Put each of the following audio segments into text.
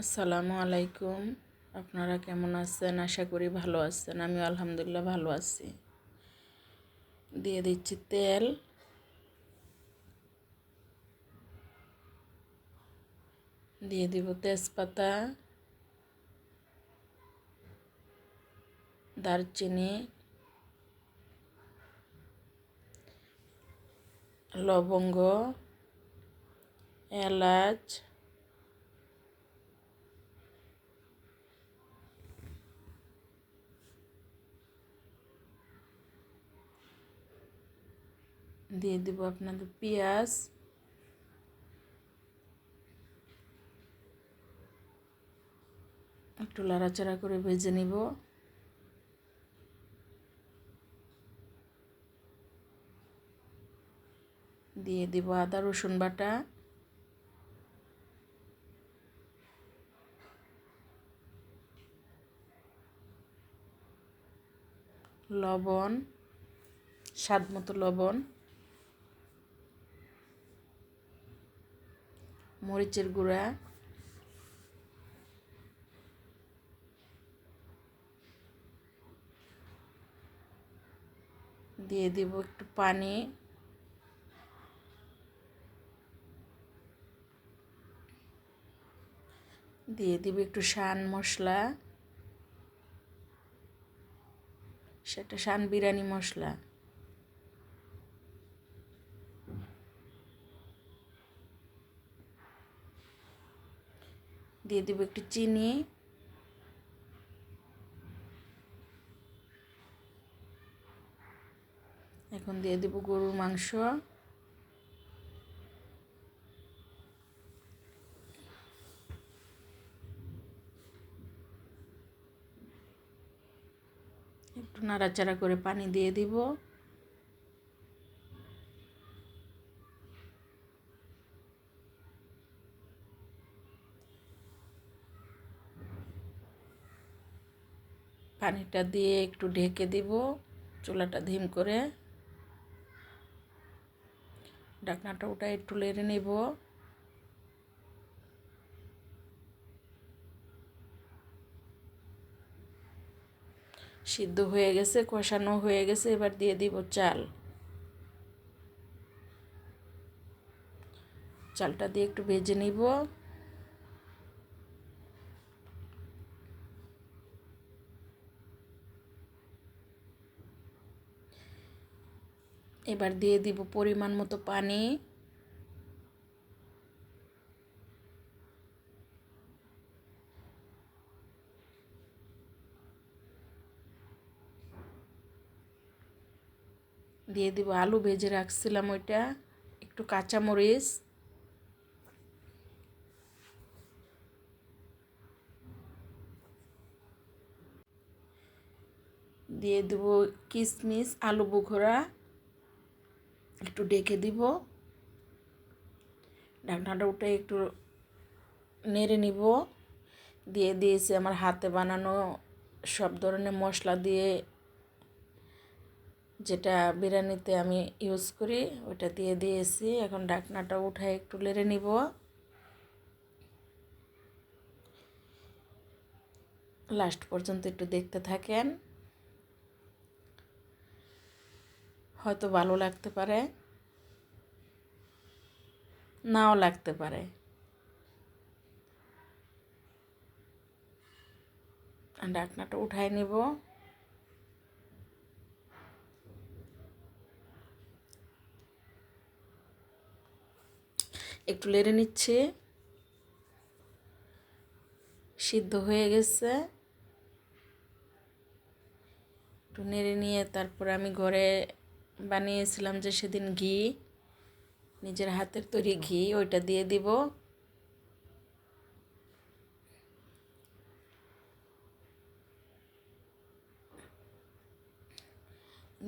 আসসালামু আলাইকুম। আপনারা কেমন আছেন? আশা করি ভালো আছেন। আমি আলহামদুলিল্লাহ ভালো আছি। দিয়ে দিচ্ছি তেল। দিয়ে দিব তেজপাতা, দারচিনি, লবঙ্গ, এলাচ দিয়ে দেব আপনাদের পেঁয়াজ। একটু লাড়াচাড়া করে ভেজে নিব। দিয়ে দিব আদা, রসুন বাটা। লবণ, স্বাদ মতো লবণ। মরিচের গুঁড়া। দিয়ে দিব একটু পানি। দিয়ে দিব একটু শান মশলা। সেটা শান বিরিয়ানি মশলা। দিয়ে দিব একটু চিনি। এখন দিয়ে দিব গরুর মাংস। একটু নাড়াচাড়া করে পানি দিয়ে দিব। পানিটা দিয়ে একটু ঢেকে দিব, চুলাটা ধিম করে। ডাকনাটা ওটা একটু লেড়ে নেব। সিদ্ধ হয়ে গেছে, কষানো হয়ে গেছে, এবার দিয়ে দিব চাল। চালটা দিয়ে একটু ভেজে নিব। এবার দিয়ে দিব পরিমাণ মতো পানি। দিয়ে দিব আলু ভেজে রাখছিলাম ওইটা, একটু কাঁচামরিচ। দিয়ে দেবো কিশমিশ আলু বুখরা একটু ডেকে দিব। ঢাকনাটা উঠে একটু নেড়ে নিব। দিয়ে দিয়েছি আমার হাতে বানানো সব ধরনের মশলা দিয়ে যেটা বিরিয়ানিতে আমি ইউজ করি, ওটা দিয়ে দিয়েছি। এখন ঢাকনাটা উঠায় একটু নেড়ে নিব। লাস্ট পর্যন্ত একটু দেখতে থাকেন। হয়তো ভালো লাগতে পারে, নাও লাগতে পারে। ডাকনাটা উঠাই নিব। একটু লেড়ে নিচ্ছে। সিদ্ধ হয়ে গেছে। একটু নেড়ে নিয়ে তারপর আমি ঘরে বানিয়েছিলাম যে সেদিন ঘি, নিজের হাতের তৈরি ঘি, ওইটা দিয়ে দিব।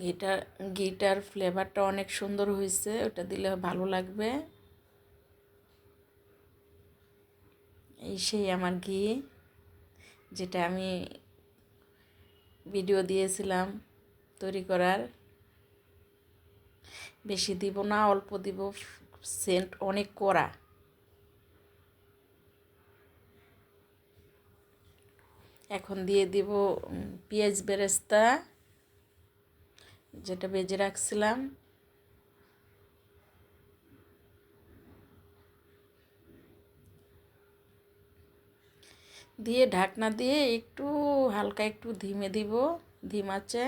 ঘিটার ঘিটার ফ্লেভারটা অনেক সুন্দর হয়েছে, ওটা দিলে ভালো লাগবে। এই সেই আমার ঘি, যেটা আমি ভিডিও দিয়েছিলাম তৈরি করার। বেশি দিব না, অল্প দিব, সেন্ট অনেক কড়া এখন দিয়ে দিব পেঁয়াজ বেরেস্তা, যেটা বেজে রাখছিলাম। দিয়ে ঢাকনা দিয়ে একটু, হালকা একটু ধিমে দিব, ধিম আছে।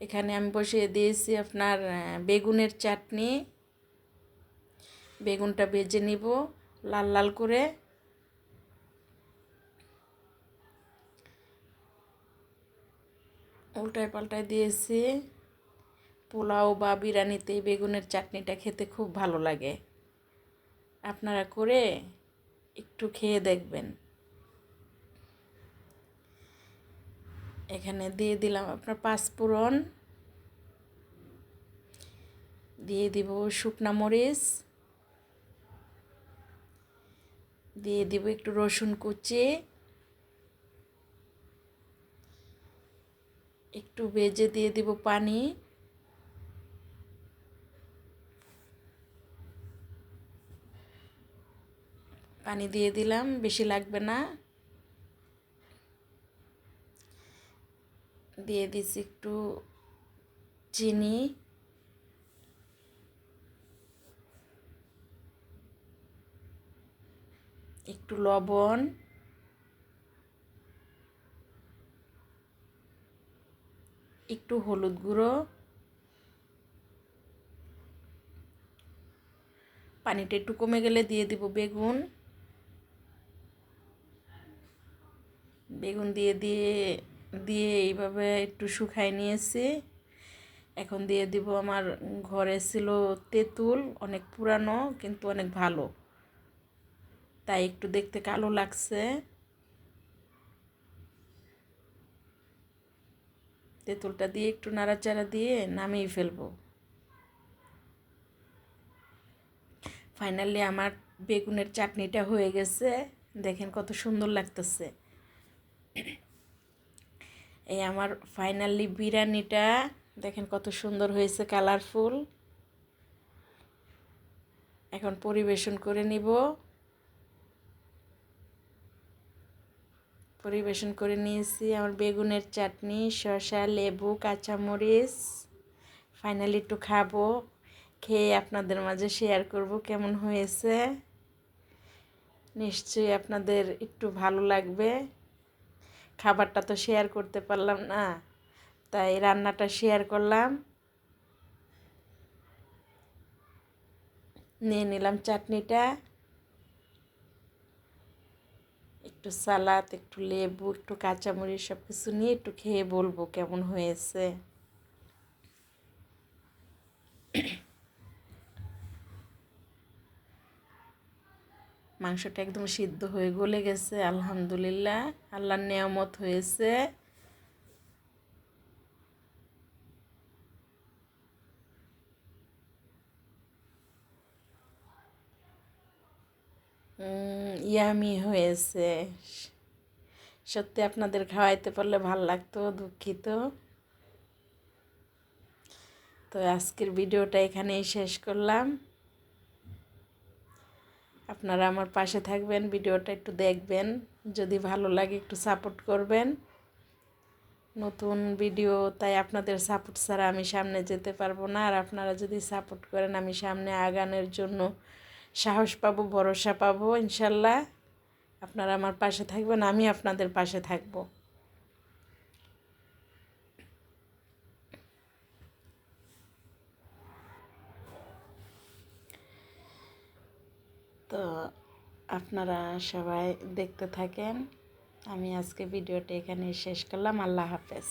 এখানে আমি বসিয়ে দিয়েছি আপনার বেগুনের চাটনি। বেগুনটা ভেজে নিব লাল লাল করে। উল্টায় পাল্টায় দিয়েছি। পোলাও বা বিরিয়ানিতে বেগুনের চাটনিটা খেতে খুব ভালো লাগে। আপনারা করে একটু খেয়ে দেখবেন। এখানে দিয়ে দিলাম আপনার পাঁচফোড়ন দিয়ে দিব শুকনা মরিচ। দিয়ে দিব একটু রসুন কুচি। একটু ভেজে দিয়ে দিব পানি। পানি দিয়ে দিলাম, বেশি লাগবে না। দিয়ে দিছি একটু চিনি। একটু লবণ। একটু হলুদ গুঁড়ো। পানিটা একটু কমে গেলে দিয়ে দিব বেগুন। বেগুন দিয়ে দিয়ে দিয়ে এইভাবে একটু শুকাই নিয়েছি। এখন দিয়ে দিব আমার ঘরে ছিল তেঁতুল, অনেক পুরানো কিন্তু অনেক ভালো। তাই একটু দেখতে কালো লাগছে। তেঁতুলটা দিয়ে একটু নাড়াচাড়া দিয়ে নামিয়ে ফেলব। ফাইনালি আমার বেগুনের চাটনিটা হয়ে গেছে। দেখেন কত সুন্দর লাগতেছে। এই আমার ফাইনালি বিরিয়ানিটা, দেখেন কত সুন্দর হয়েছে কালারফুল এখন পরিবেশন করে নিব। পরিবেশন করে নিয়েছি আমার বেগুনের চাটনি, শসা, লেবু, কাঁচামরিচ। ফাইনালি একটু খাব, খেয়ে আপনাদের মাঝে শেয়ার করব কেমন হয়েছে। নিশ্চয়ই আপনাদের একটু ভালো লাগবে। খাবারটা তো শেয়ার করতে পারলাম না। তাই রান্নাটা শেয়ার করলাম। নিয়ে নিলাম চাটনিটা। একটু সালাদ, একটু লেবু, একটু কাঁচামরিচ সব কিছু নিয়ে একটু খেয়ে বলব কেমন হয়েছে। মাংসটা একদম সিদ্ধ হয়ে গলে গেছে, আলহামদুলিল্লাহ। আল্লাহর নিয়ামত হয়েছে। ইয়ামি হয়েছে। সত্যি আপনাদের খাওয়াইতে পারলে ভালো লাগতো, দুঃখিত। তো আজকের ভিডিওটা এখানেই শেষ করলাম। আপনারা আমার পাশে থাকবেন, ভিডিওটা একটু দেখবেন। যদি ভালো লাগে একটু সাপোর্ট করবেন। নতুন ভিডিও, তাই আপনাদের সাপোর্ট ছাড়া আমি সামনে যেতে পারব না। আর আপনারা যদি সাপোর্ট করেন, আমি সামনে আগানের জন্য সাহস পাবো, ভরসা পাবো, ইনশাল্লাহ। আপনারা আমার পাশে থাকবেন, আমি আপনাদের পাশে থাকব। তো আপনারা সবাই দেখতে থাকেন। আমি আজকে ভিডিওটা এখানে শেষ করলাম। আল্লাহ হাফেজ।